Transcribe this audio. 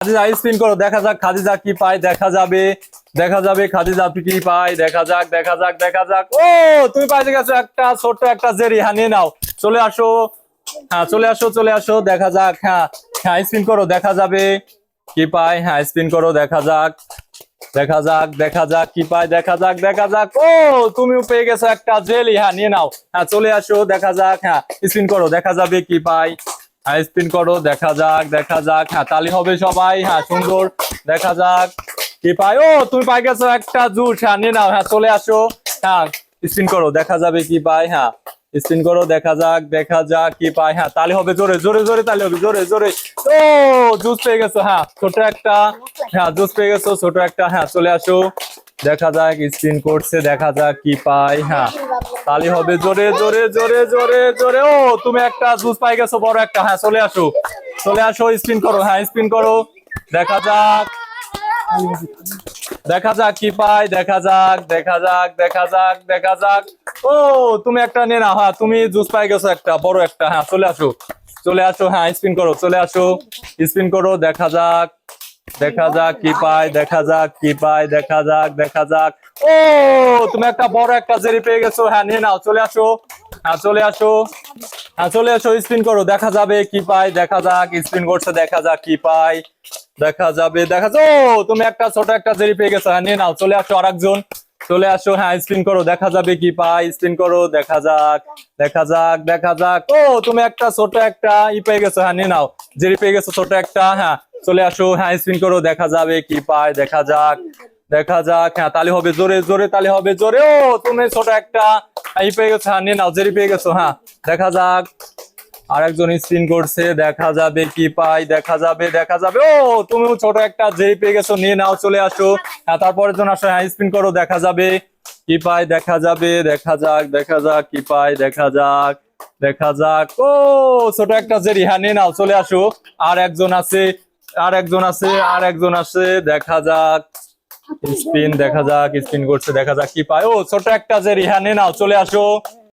Khadija spin করো, দেখা যাক খাদিজা কি পায়, দেখা যাবে। দেখা যাবে খাদিজা কি পায়, দেখা যাক দেখা যাক দেখা যাক। ও, তুমি পাইতে গেছো একটা ছোট্ট একটা জেরি। হ্যাঁ নিয়ে নাও। চলে আসো। হ্যাঁ চলে আসো চলে আসো, দেখা যাক। হ্যাঁ হ্যাঁ স্পিন করো, দেখা যাবে। কি পায়? হ্যাঁ স্পিন করো, দেখা যাক। দেখা যাক দেখা যাক, কি পায়, দেখা যাক দেখা যাক। ও তুমিও পেয়ে গেছো একটা জেলি। হ্যাঁ নিয়ে নাও। হ্যাঁ চলে আসো, দেখা যাক। হ্যাঁ স্পিন করো, দেখা যাবে কি পায়। হ্যাঁ স্পিন করো, দেখা যাক দেখা যাক। হ্যাঁ তালি হবে সবাই। হ্যাঁ সুন্দর। দেখা যাক। কি পায় ও, তুমি পাই গেছো একটা জুস। হ্যাঁ নিয়ে নাও। হ্যাঁ চলে আসো। হ্যাঁ স্পিন করো, দেখা যাবে কি পায় হ্যাঁ স্পিন করো, দেখা যাক দেখা যাক কি পায় হ্যাঁ তালি হবে, জোরে জোরে জোরে তালি হবে, জোরে জোরে। ও, জুস পেয়ে গেছো। হ্যাঁ ছোট একটা। হ্যাঁ জুস পেয়ে গেছো, ছোট একটা। হ্যাঁ চলে আসো। দেখা যাক, স্পিন করছে, দেখা যাক কি পায় হ্যাঁ। তালি হবে, জোরে জোরে জোরে জোরে জোরে। ও, তুমি একটা জুস পাই গেছো, বড় একটা। হ্যাঁ চলে আসো। চলে আসো, স্পিন করো হ্যাঁ স্পিন করো। দেখা যাক। দেখা যাক কি পাই দেখা যাক দেখা যাক দেখা যাক দেখা যাক। ও, তুমি একটা নে না হ্যাঁ তুমি জুস পাই গেছো একটা, বড় একটা। হ্যাঁ চলে আসো। চলে আসো হ্যাঁ স্পিন করো, চলে আসো। স্পিন করো, দেখা যাক। দেখা যাক কি পায়, দেখা যাক কি পায়, দেখা যাক দেখা যাক। ও, তুমি একটা বড় একটা জেরি পেয়ে গেছো। হ্যাঁ নিয়ে নাও, চলে আসো। হ্যাঁ চলে আসো। হ্যাঁ চলে আসো স্পিন করো। দেখা যাবে কি পায়, দেখা যাক স্পিন করছে, দেখা যাক কি পায়। দেখা যাবে, দেখা যাও তুমি একটা ছোট একটা জেরি পেয়ে গেছো। হ্যাঁ নিয়ে নাও, চলে আসো আরেকজন। চলে আসো হ্যাঁ স্পিন করো, দেখা যাবে কি পাই স্পিন করো, দেখা যাক দেখা যাক দেখা যাক। ও, তুমি একটা ছোট একটা ই পেয়ে গেছো হ্যাঁ নিয়ে নাও। জেরি পেয়ে গেছো, ছোট একটা হ্যাঁ চলে আসো হ্যাঁ স্পিন করো, দেখা যাবে কি পায় দেখা যাক দেখা যাক হ্যাঁ তালি হবে জোরে জোরে তালি হবে জোরে। ও, তুমি ছোট একটা ই পেয়ে গেছো হ্যাঁ নিয়ে নাও, জেরি পেয়ে গেছো হ্যাঁ দেখা যাক। আরেকজন স্পিন করছে দেখা যাবে কি পাই দেখা যাবে দেখা যাবে। ও তুমিও ছোট একটা যেই পেয়ে গেছো নিয়ে নাও চলে আসো। হ্যাঁ তারপরের জন আসো হ্যাঁ স্পিন করো দেখা যাবে কি পাই দেখা যাবে দেখা যাক দেখা যাক কি পাই দেখা যাক দেখা যাক। ও ছোট একটা জেরি হ্যাঁ নিয়ে নাও চলে আসো। আর একজন আছে আর একজন আছে আর একজন আছে দেখা যাক। স্পিন দেখা যাক স্পিন করছে দেখা যাক কি পায়। ও ছোট একটা জেরি হ্যাঁ নিয়ে নাও চলে আসো।